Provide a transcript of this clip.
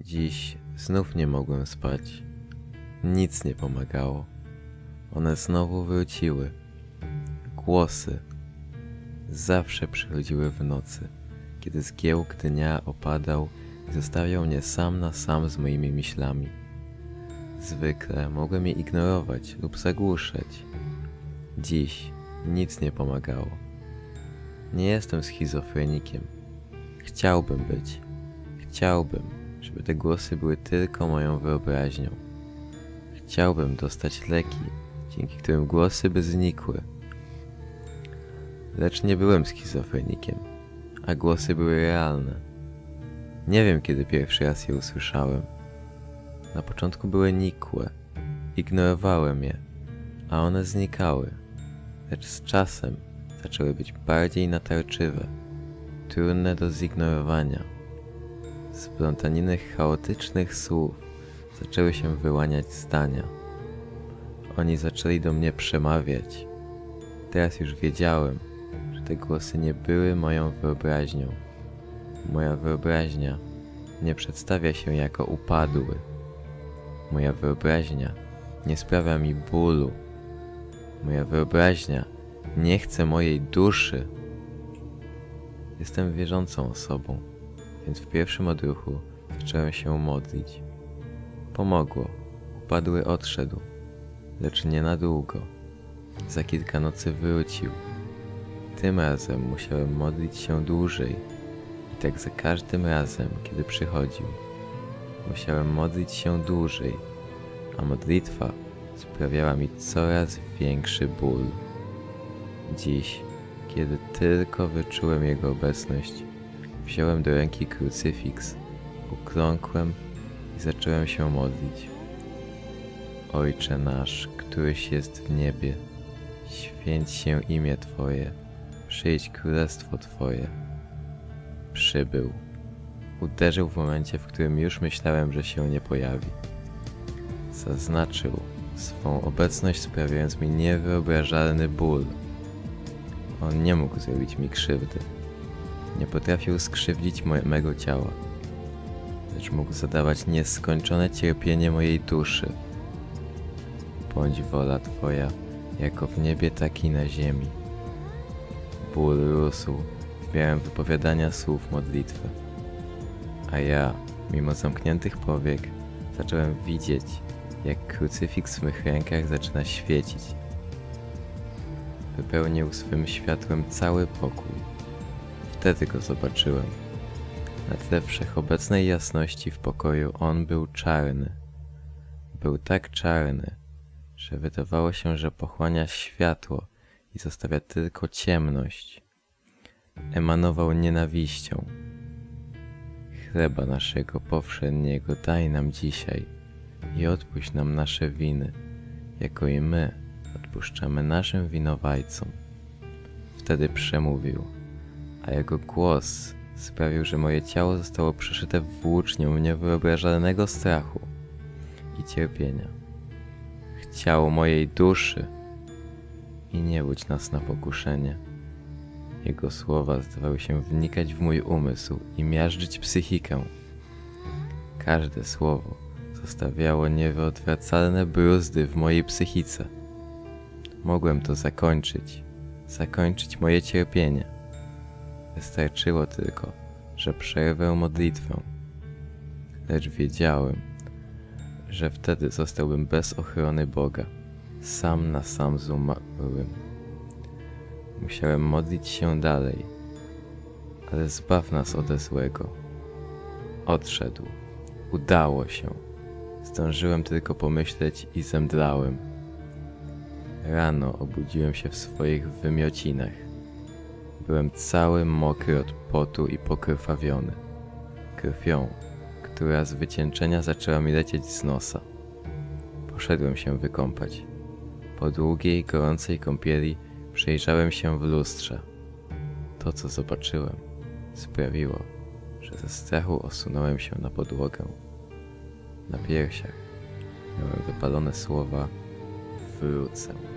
Dziś znów nie mogłem spać. Nic nie pomagało. One znowu wróciły. Głosy zawsze przychodziły w nocy, kiedy zgiełk dnia opadał i zostawiał mnie sam na sam z moimi myślami. Zwykle mogłem je ignorować lub zagłuszać. Dziś nic nie pomagało. Nie jestem schizofrenikiem. Chciałbym być. Chciałbym, żeby te głosy były tylko moją wyobraźnią. Chciałbym dostać leki, dzięki którym głosy by znikły. Lecz nie byłem schizofrenikiem, a głosy były realne. Nie wiem, kiedy pierwszy raz je usłyszałem. Na początku były nikłe, ignorowałem je, a one znikały. Lecz z czasem zaczęły być bardziej natarczywe, trudne do zignorowania. Z plątaniny chaotycznych słów zaczęły się wyłaniać zdania. Oni zaczęli do mnie przemawiać. Teraz już wiedziałem, że te głosy nie były moją wyobraźnią. Moja wyobraźnia nie przedstawia się jako upadły. Moja wyobraźnia nie sprawia mi bólu. Moja wyobraźnia nie chce mojej duszy. Jestem wierzącą osobą, więc w pierwszym odruchu zacząłem się modlić. Pomogło. Upadły odszedł, lecz nie na długo. Za kilka nocy wrócił. Tym razem musiałem modlić się dłużej. I tak za każdym razem, kiedy przychodził. Musiałem modlić się dłużej, a modlitwa sprawiała mi coraz większy ból. Dziś, kiedy tylko wyczułem jego obecność, wziąłem do ręki krucyfiks, ukląkłem i zacząłem się modlić. Ojcze nasz, któryś jest w niebie, święć się imię Twoje, przyjdź królestwo Twoje. Przybył. Uderzył w momencie, w którym już myślałem, że się nie pojawi. Zaznaczył swą obecność, sprawiając mi niewyobrażalny ból. On nie mógł zrobić mi krzywdy. Nie potrafił skrzywdzić mojego ciała lecz mógł zadawać nieskończone cierpienie mojej duszy. Bądź wola Twoja, jako w niebie, tak i na ziemi. Ból rósł miarę wypowiadania słów modlitwy, a ja, mimo zamkniętych powiek, zacząłem widzieć, jak krucyfiks w mych rękach zaczyna świecić. Wypełnił swym światłem cały pokój. Wtedy go zobaczyłem. Na tle wszechobecnej jasności w pokoju on był czarny. Był tak czarny, że wydawało się, że pochłania światło i zostawia tylko ciemność. Emanował nienawiścią. Chleba naszego powszedniego daj nam dzisiaj i odpuść nam nasze winy, jako i my odpuszczamy naszym winowajcom. Wtedy przemówił, a jego głos sprawił, że moje ciało zostało przeszyte włócznią niewyobrażalnego strachu i cierpienia. Chciało mojej duszy i nie budź nas na pokuszenie. Jego słowa zdawały się wnikać w mój umysł i miażdżyć psychikę. Każde słowo zostawiało niewyodwracalne bruzdy w mojej psychice. Mogłem to zakończyć, zakończyć moje cierpienie Wystarczyło tylko, że przerwę modlitwę. Lecz wiedziałem, że wtedy zostałbym bez ochrony Boga, sam na sam z umarłym. Musiałem modlić się dalej, ale zbaw nas ode złego. Odszedł. Udało się. Zdążyłem tylko pomyśleć i zemdlałem. Rano obudziłem się w swoich wymiocinach. Byłem cały mokry od potu i pokrwawiony. Krwią, która z wycieńczenia zaczęła mi lecieć z nosa. Poszedłem się wykąpać. Po długiej, gorącej kąpieli przejrzałem się w lustrze. To, co zobaczyłem, sprawiło, że ze strachu osunąłem się na podłogę. Na piersiach miałem wypalone słowa wrócę.